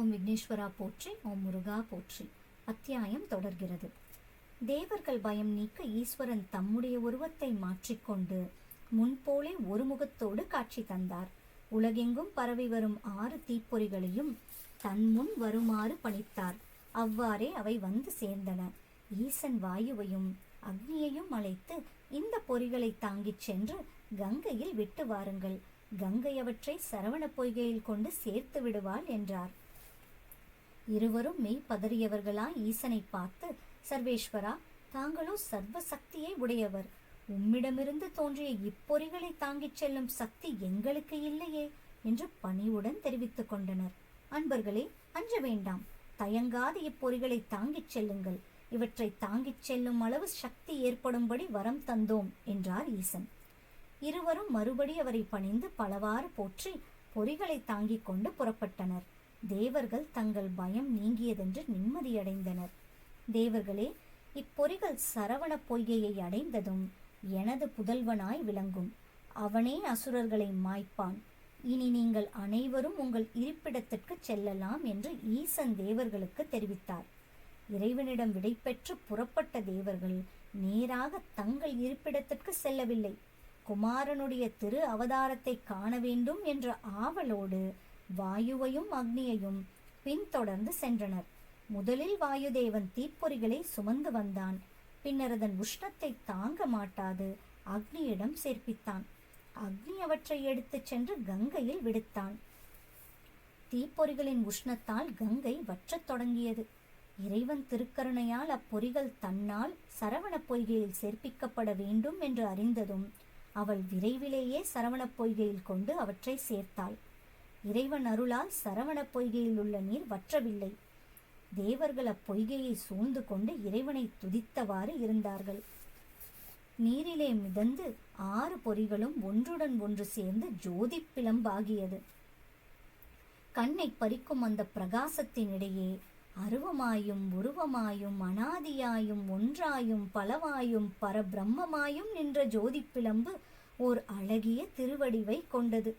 ஓம் விக்னேஸ்வரா போற்றி ஓம் முருகா போற்றி. அத்தியாயம் தொடர்கிறது. தேவர்கள் பயம் நீக்க ஈஸ்வரன் தம்முடைய உருவத்தை மாற்றிக்கொண்டு முன்போலே ஒரு முகத்தோடு காட்சி தந்தார். உலகெங்கும் பரவி வரும் ஆறு தீப்பொறிகளையும் தன் முன் வருமாறு பணித்தார். அவ்வாறே அவை வந்து சேர்ந்தன. ஈசன் வாயுவையும் அக்னியையும் அழைத்து இந்த பொறிகளை தாங்கிச் சென்று கங்கையில் விட்டு வாருங்கள். கங்கை அவற்றை சரவண பொய்கையில் கொண்டு சேர்த்து விடுவாள் என்றார். இருவரும் மெய் பதறியவர்களாய் ஈசனை பார்த்து சர்வேஸ்வரா தாங்களோ சர்வ சக்தியை உடையவர். உம்மிடமிருந்து தோன்றிய இப்பொறிகளை தாங்கிச் செல்லும் சக்தி எங்களுக்கு இல்லையே என்று பணிவுடன் தெரிவித்துக் கொண்டனர். அன்பர்களே அஞ்ச வேண்டாம். தயங்காது இப்பொறிகளை தாங்கிச் செல்லுங்கள். இவற்றை தாங்கிச் செல்லும் அளவு சக்தி ஏற்படும்படி வரம் தந்தோம் என்றார் ஈசன். இருவரும் மறுபடி அவரை பணிந்து பலவாறு போற்றி பொறிகளை தாங்கிக் கொண்டு புறப்பட்டனர். தேவர்கள் தங்கள் பயம் நீங்கியதென்று நிம்மதியடைந்தனர். தேவர்களே இப்பொறிகள் சரவண பொய்கையை அடைந்ததும் எனது புதல்வனாய் விளங்கும். அவனே அசுரர்களை மாய்ப்பான். இனி நீங்கள் அனைவரும் உங்கள் இருப்பிடத்திற்கு செல்லலாம் என்று ஈசன் தேவர்களுக்கு தெரிவித்தார். இறைவனிடம் விடைபெற்று புறப்பட்ட தேவர்கள் நேராக தங்கள் இருப்பிடத்திற்கு செல்லவில்லை. குமாரனுடைய திரு அவதாரத்தை காண வேண்டும் என்ற ஆவலோடு வாயுவையும் அக்னியையும் பின்தொடர்ந்து சென்றனர். முதலில் வாயுதேவன் தீப்பொறிகளை சுமந்து வந்தான். பின்னர் அதன் உஷ்ணத்தை தாங்க மாட்டாது. அக்னியிடம் சேர்ப்பித்தான். அக்னி அவற்றை எடுத்துச் சென்று கங்கையில் விடுத்தான். தீப்பொறிகளின் உஷ்ணத்தால் கங்கை வற்றத் தொடங்கியது. இறைவன் திருக்கருணையால் அப்பொறிகள் தன்னால் சரவணப் பொய்கையில் சேர்ப்பிக்கப்பட வேண்டும் என்று அறிந்ததும் அவள் விரைவிலேயே சரவணப் பொய்கையில் கொண்டு அவற்றை சேர்த்தாள். இறைவன் அருளால் சரவணப் பொய்கையில் உள்ள நீர் வற்றவில்லை. தேவர்கள் அப்பொய்கையை சூழ்ந்து கொண்டு இறைவனை துதித்தவாறு இருந்தார்கள். நீரிலே மிதந்து ஆறு பொறிகளும் ஒன்றுடன் ஒன்று சேர்ந்து ஜோதி பிளம்பாகியது. கண்ணை பறிக்கும் அந்த பிரகாசத்தினிடையே அருவமாயும் உருவமாயும் அனாதியாயும் ஒன்றாயும் பலவாயும் பரபிரம்மமாயும் நின்ற ஜோதி பிளம்பு ஓர் அழகிய திருவடிவை கொண்டது.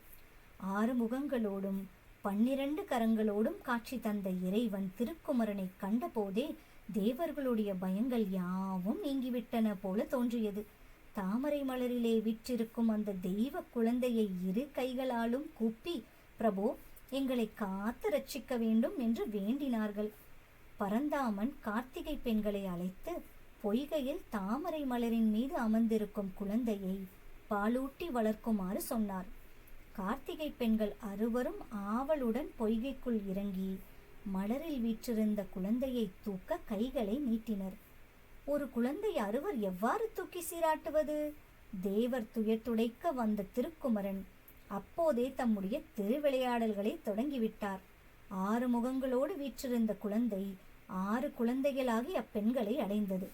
ஆறு முகங்களோடும் பன்னிரண்டு கரங்களோடும் காட்சி தந்த இறைவன் திருக்குமரனை கண்டபோதே தேவர்களுடைய பயங்கள் யாவும் நீங்கிவிட்டன போல தோன்றியது. தாமரை மலரிலே விற்றிருக்கும் அந்த தெய்வ குழந்தையை இரு கைகளாலும் கூப்பி பிரபு எங்களை காத்து ரட்சிக்க வேண்டும் என்று வேண்டினார்கள். பரந்தாமன் கார்த்திகை பெண்களை அழைத்து பொய்கையில் தாமரை மலரின் மீது அமர்ந்திருக்கும் குழந்தையை பாலூட்டி வளர்க்குமாறு சொன்னார். கார்த்திகை பெண்கள் அறுவரும் ஆவலுடன் பொய்கைக்குள் இறங்கி மலரில் வீற்றிருந்த குழந்தையை தூக்க கைகளை நீட்டினர். ஒரு குழந்தை அறுவர் எவ்வாறு தூக்கி சீராட்டுவது? தேவர் துயர் துடைக்க வந்த திருக்குமரன் அப்போதே தம்முடைய திருவிளையாடல்களை தொடங்கிவிட்டார். ஆறு முகங்களோடு வீற்றிருந்த குழந்தை ஆறு குழந்தைகளாகி அப்பெண்களை அடைந்தது.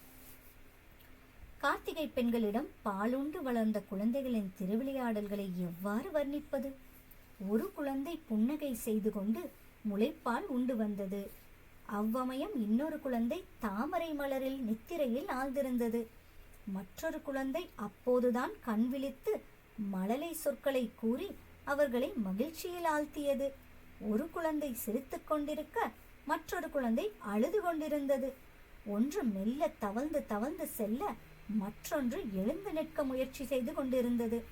கார்த்திகை பெண்களிடம் பாலுண்டு வளர்ந்த குழந்தைகளின் திருவிளையாடல்களை எவ்வாறு வர்ணிப்பது? ஒரு குழந்தை புன்னகை செய்து கொண்டு முளைப்பால் உண்டு வந்தது. அவ்வமயம் இன்னொரு குழந்தை தாமரை மலரில் நித்திரையில் ஆழ்ந்திருந்தது. மற்றொரு குழந்தை அப்போதுதான் கண் விழித்து மழலை சொற்களை கூறி அவர்களை மகிழ்ச்சியில் ஆழ்த்தியது. ஒரு குழந்தை சிரித்து கொண்டிருக்க மற்றொரு குழந்தை அழுது கொண்டிருந்தது. ஒன்று மெல்ல தவழ்ந்து தவழ்ந்து செல்ல மற்றொன்று எழுந்து நிற்க முயற்சி செய்து கொண்டிருந்தது.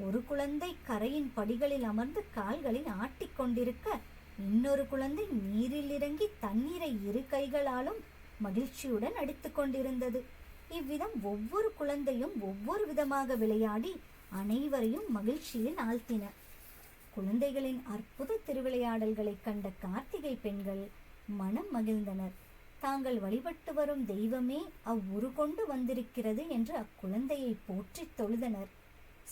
ஒரு குழந்தை கரையின் படிகளில் அமர்ந்து கால்களில் ஆட்டிக்கொண்டிருக்க இன்னொரு குழந்தை நீரில் இறங்கி தண்ணீரை இரு கைகளாலும் மகிழ்ச்சியுடன் அடித்துக் கொண்டிருந்தது. இவ்விதம் ஒவ்வொரு குழந்தையும் ஒவ்வொரு விதமாக விளையாடி அனைவரையும் மகிழ்ச்சியில் ஆழ்த்தின. குழந்தைகளின் அற்புத திருவிளையாடல்களை கண்ட கார்த்திகை பெண்கள் மனம் மகிழ்ந்தனர். தாங்கள் வழிபட்டு வரும் தெய்வமே அவ்வுரு கொண்டு வந்திருக்கிறது என்று அக்குழந்தையை போற்றி தொழுதனர்.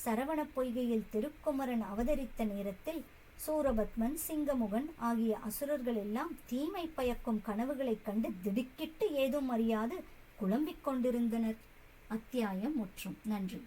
சரவண பொய்கையில் திருக்குமரன் அவதரித்த நேரத்தில் சூரபத்மன் சிங்கமுகன் ஆகிய அசுரர்கள் எல்லாம் தீமை பயக்கும் கனவுகளைக் கண்டு திடுக்கிட்டு ஏதும் அறியாது குழம்பிக் கொண்டிருந்தனர். அத்தியாயம் முற்றும் நன்றி.